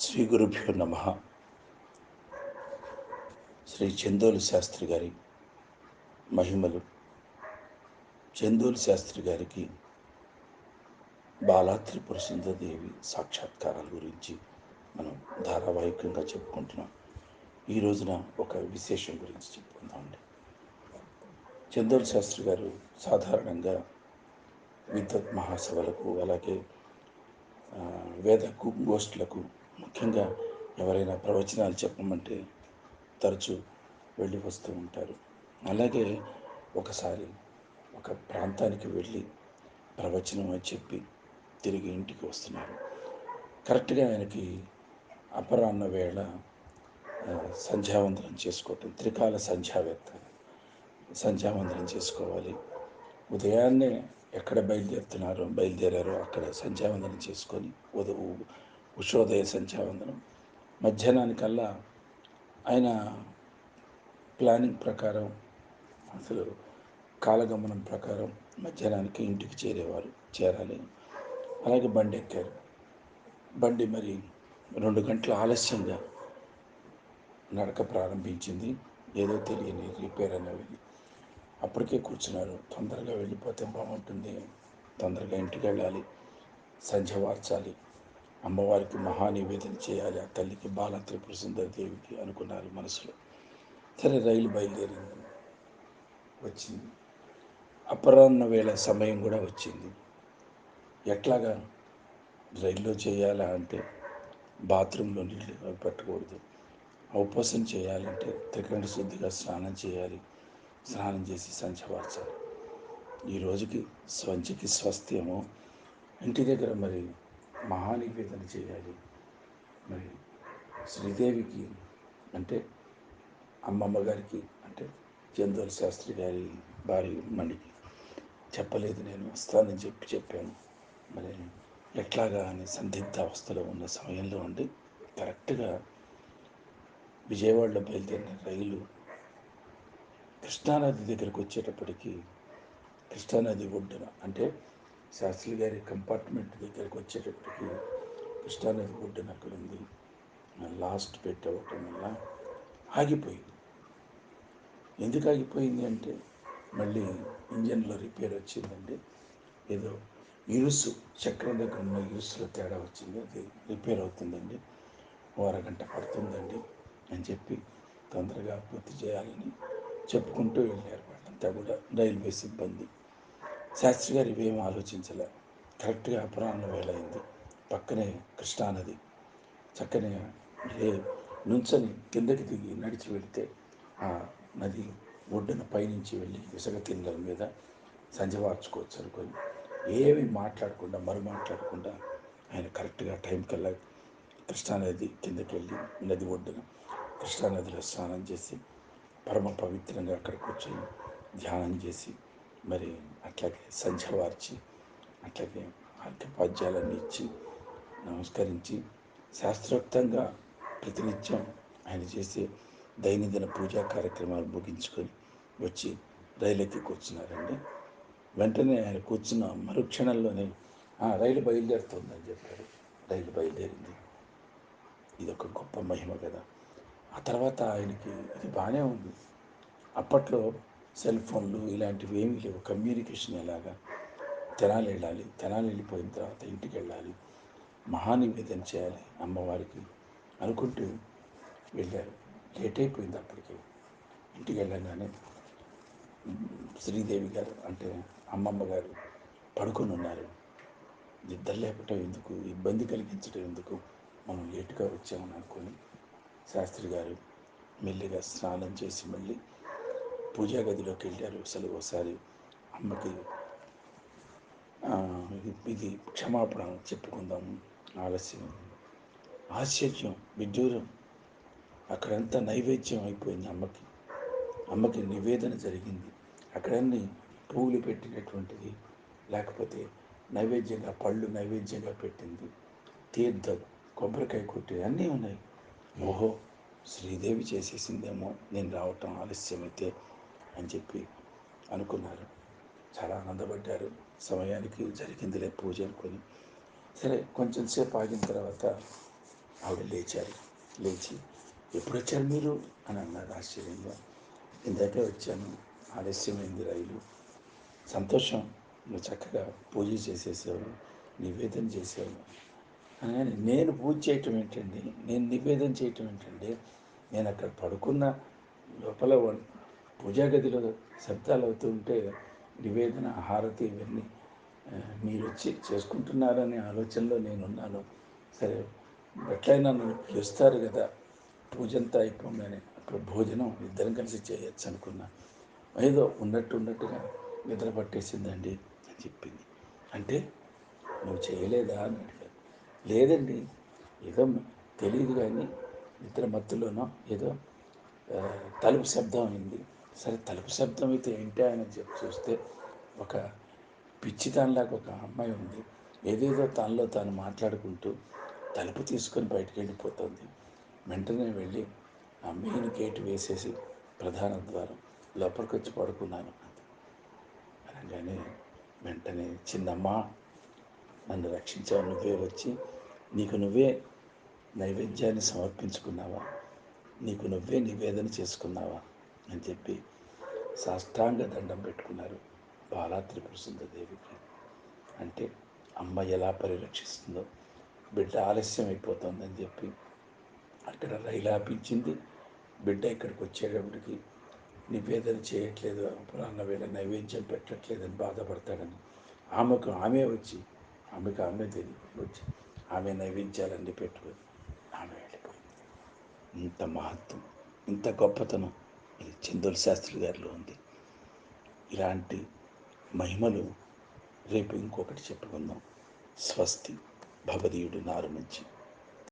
శ్రీ గురుభ్యో నమ. శ్రీ చందోలు శాస్త్రి గారి మహిమలు. చందోలు శాస్త్రి గారికి బాలాత్రి త్రిపుర సుందరదేవి సాక్షాత్కారాల గురించి మనం ధారావాహికంగా చెప్పుకుంటున్నాం. ఈ రోజున ఒక విశేషం గురించి చెప్పుకుందామండి. చందోలు శాస్త్రి గారు సాధారణంగా విద్వత్ మహాసభలకు అలాగే వేద గోష్ఠులకు ముఖ్యంగా ఎవరైనా ప్రవచనాలు చెప్పమంటే తరచూ వెళ్ళి వస్తూ ఉంటారు. అలాగే ఒకసారి ఒక ప్రాంతానికి వెళ్ళి ప్రవచనం అని చెప్పి తిరిగి ఇంటికి వస్తున్నారు. కరెక్ట్గా ఆయనకి అపరాహ్న వేళ సంధ్యావందనం చేసుకోవటం త్రికాల సంధ్యావేత్త సంధ్యావందనం చేసుకోవాలి. ఉదయాన్నే ఎక్కడ బయలుదేరుతున్నారో బయలుదేరారో అక్కడ సంధ్యావందనం చేసుకొని ఉదవు ఉషోదయ సంధ్యావందనం. మధ్యాహ్నానికల్లా ఆయన ప్లానింగ్ ప్రకారం అసలు కాలగమనం ప్రకారం మధ్యాహ్నానికి ఇంటికి చేరేవారు చేరాలి. అలాగే బండి ఎక్కారు. బండి మరి రెండు గంటల ఆలస్యంగా నడక ప్రారంభించింది. ఏదో తెలియని రిపేర్ అనేవి. అప్పటికే కూర్చున్నారు. తొందరగా వెళ్ళిపోతే బాగుంటుంది. తొందరగా ఇంటికి వెళ్ళాలి. సంధ్య వార్చాలి అమ్మవారికి మహా నివేదన చేయాలి ఆ తల్లికి బాల త్రిపుర సుందరి దేవికి అనుకున్నారు మనసులో. సరే రైలు బయలుదేరింది. వచ్చింది. అపరాహ్న వేళ సమయం కూడా వచ్చింది. ఎట్లాగా? రైల్లో చేయాలా అంటే బాత్రూంలో నీళ్ళు అవి పెట్టకూడదు. ఉపవాసం చేయాలంటే త్రికండ శుద్ధిగా స్నానం చేయాలి. స్నానం చేసి సంచవార్చాలి ఈ రోజుకి స్వంచకి స్వస్థ్యము ఇంటి దగ్గర మరి మహానివేదన చేయాలి. మరి శ్రీదేవికి అంటే అమ్మమ్మ గారికి అంటే చందూరు శాస్త్రి గారి భార్య మణికి చెప్పలేదు నేను వస్తానని చెప్పి చెప్పాను. మరి ఎట్లాగా అని సందిగ్ధ అవస్థలో ఉన్న సమయంలో ఉండి కరెక్ట్గా విజయవాడలో బయలుదేరిన రైలు కృష్ణానది దగ్గరకు వచ్చేటప్పటికి కృష్ణానది ఒడ్డున అంటే శాస్త్రి గారి కంపార్ట్మెంట్ దగ్గరకు వచ్చేటప్పటికి కృష్ణానది ఒడ్డున అక్కడ ఉంది. లాస్ట్ పెట్టవటం వల్ల ఆగిపోయింది. ఎందుకు ఆగిపోయింది అంటే మళ్ళీ ఇంజన్లో రిపేర్ వచ్చిందండి. ఏదో ఇరుసు చక్రం దగ్గర ఉన్న ఇరుసులో తేడా వచ్చింది. అది రిపేర్ అవుతుందండి. వారగంట అరగంట పడుతుందండి అని చెప్పి తొందరగా పూర్తి చేయాలని చెప్పుకుంటూ వెళ్ళారు. వాళ్ళంతా కూడా రైల్వే సిబ్బంది. శాస్త్రి గారు ఇవేం ఆలోచించలే. కరెక్ట్గా అపరాహ్న వేలైంది. పక్కనే కృష్ణానది చక్కని లే నుంచొని కిందకి దిగి నడిచి వెళితే ఆ నది ఒడ్డున పైనుంచి వెళ్ళి ఇసుక కిందల మీద సంజవార్చుకోవచ్చు అనుకొని ఏమి మాట్లాడకుండా మరు మాట్లాడకుండా ఆయన కరెక్ట్గా టైం కల్లా కృష్ణానది కిందకి వెళ్ళి నది ఒడ్డున కృష్ణానదిలో స్నానం చేసి పరమ పవిత్రంగా అక్కడ కూర్చొని ధ్యానం చేసి మరి అట్లాగే సంధ్య వార్చి అట్లాగే అర్ఘపాద్యాలన్నీ ఇచ్చి నమస్కరించి శాస్త్రోక్తంగా ప్రతినిత్యం ఆయన చేసే దైనందిన పూజా కార్యక్రమాలు ముగించుకొని వచ్చి రైలు ఎక్కి కూర్చున్నారండి. వెంటనే ఆయన కూర్చున్న మరుక్షణంలోనే "ఆ, రైలు బయలుదేరుతుందని చెప్పారు. రైలు బయలుదేరింది. ఇది ఒక గొప్ప మహిమ కదా. ఆ తర్వాత ఆయనకి అది బాగానే ఉంది. అప్పట్లో సెల్ ఫోన్లు ఇలాంటివి ఏమీ లేవు. కమ్యూనికేషన్ ఎలాగా? తెనాలి వెళ్ళాలి. తెనాలి వెళ్ళిపోయిన తర్వాత ఇంటికి వెళ్ళాలి. మహానివేదన చేయాలి అమ్మవారికి అనుకుంటూ వెళ్ళారు. లేట్ అయిపోయింది అప్పటికి. ఇంటికి వెళ్ళగానే శ్రీదేవి గారు అంటే అమ్మమ్మ గారు పడుకొని ఉన్నారు. నిద్ర లేపటం ఎందుకు? ఇబ్బంది కలిగించడం ఎందుకు? మనం లేటుగా వచ్చామని అనుకొని శాస్త్రి గారు మెల్లిగా స్నానం చేసి మళ్ళీ పూజా గదిలోకి వెళ్ళారు అసలు ఒకసారి అమ్మకి. ఇది- ఇది క్షమాపణ చెప్పుకుందాము ఆలస్యం. ఆశ్చర్యం విడ్డూరం. అక్కడంతా నైవేద్యం అయిపోయింది అమ్మకి. అమ్మకి నివేదన జరిగింది. అక్కడన్నీ పువ్వులు పెట్టినటువంటిది లేకపోతే నైవేద్యంగా పళ్ళు నైవేద్యంగా పెట్టింది. తీర్థం కొబ్బరికాయ కొట్టి అన్నీ ఉన్నాయి. ఓహో శ్రీదేవి చేసేసిందేమో నేను రావటం ఆలస్యమైతే. అని చెప్పి అనుకున్నారు. చాలా ఆనందపడ్డారు. సమయానికి జరిగిందిలే పూజ అనుకొని. సరే కొంచెం సేపు ఆగిన తర్వాత ఆవిడ లేచారు. లేచి ఎప్పుడు వచ్చారు మీరు? అని అన్నారు ఆశ్చర్యంగా. ఇందాకే వచ్చాను. ఆలస్యమైంది రైలు. సంతోషం. నువ్వు చక్కగా పూజ చేసేసావు. నివేదన చేసావు. అని నేను పూజ చేయటం ఏంటండి? నేను నివేదన చేయటం ఏంటండి? నేను అక్కడ పడుకున్న లోపల పూజాగదిలో పూజా గదిలో శబ్దాలు అవుతూ ఉంటే నివేదన హారతి ఇవన్నీ మీరు వచ్చి చేసుకుంటున్నారనే ఆలోచనలో నేనున్నాను. సరే ఎట్లయినా నన్ను పిలుస్తారు కదా పూజ అంతా అయిపోగానే అప్పుడు భోజనం ఇద్దరం కలిసి చేయొచ్చు అనుకున్నా. ఏదో ఉన్నట్టు ఉన్నట్టుగా నిద్ర పట్టేసిందండి అని చెప్పింది. అంటే నువ్వు చేయలేదా? అని అడిగాను లేదండి ఏదో తెలియదు కానీ నిద్ర మత్తులోనో ఏదో తలుపు శబ్దం అయింది. సరే తలుపు శబ్దం అయితే ఏంటి అని చెప్పి చూస్తే ఒక పిచ్చిదానిలాగా ఒక అమ్మాయి ఉంది. ఏదేదో తనలో తాను మాట్లాడుకుంటూ తలుపు తీసుకొని బయటికి వెళ్ళిపోతుంది వెంటనే వెళ్ళి ఆ మెయిన్ గేట్ వేసేసి ప్రధాన ద్వారం లోపలికి వచ్చి పడుకున్నాను. అనగానే వెంటనే చిన్నమ్మా నన్ను రక్షించావు. నువ్వే వచ్చి నీకు నువ్వే నైవేద్యాన్ని సమర్పించుకున్నావా? నీకు నువ్వే నివేదన చేసుకున్నావా? అని చెప్పి సాష్టాంగ దండం పెట్టుకున్నారు బాలా త్రిపుర సుందరదేవికి అంటే అమ్మ ఎలా పరిరక్షిస్తుందో బిడ్డ ఆలస్యం అయిపోతుందని చెప్పి అక్కడ రైలు ఆపించింది. బిడ్డ ఇక్కడికి వచ్చేటప్పటికి నివేదన చేయట్లేదు అపరాహ్న వేళ నైవేద్యం పెట్టట్లేదని బాధపడతాడని. ఆమెకు ఆమె వచ్చి ఆమెకు ఆమె తెలియదు వచ్చి ఆమె నైవేద్యాలన్నీ పెట్టుకొని ఆమె వెళ్ళిపోయింది. ఇంత మహత్వం ఇంత గొప్పతనం. ఇది చందోల్ శాస్త్రి గారిలో ఉంది. ఇలాంటి మహిమలు రేపు ఇంకొకటి చెప్పుకుందాం. స్వస్తి. భవదీయుడు నారు నుంచి.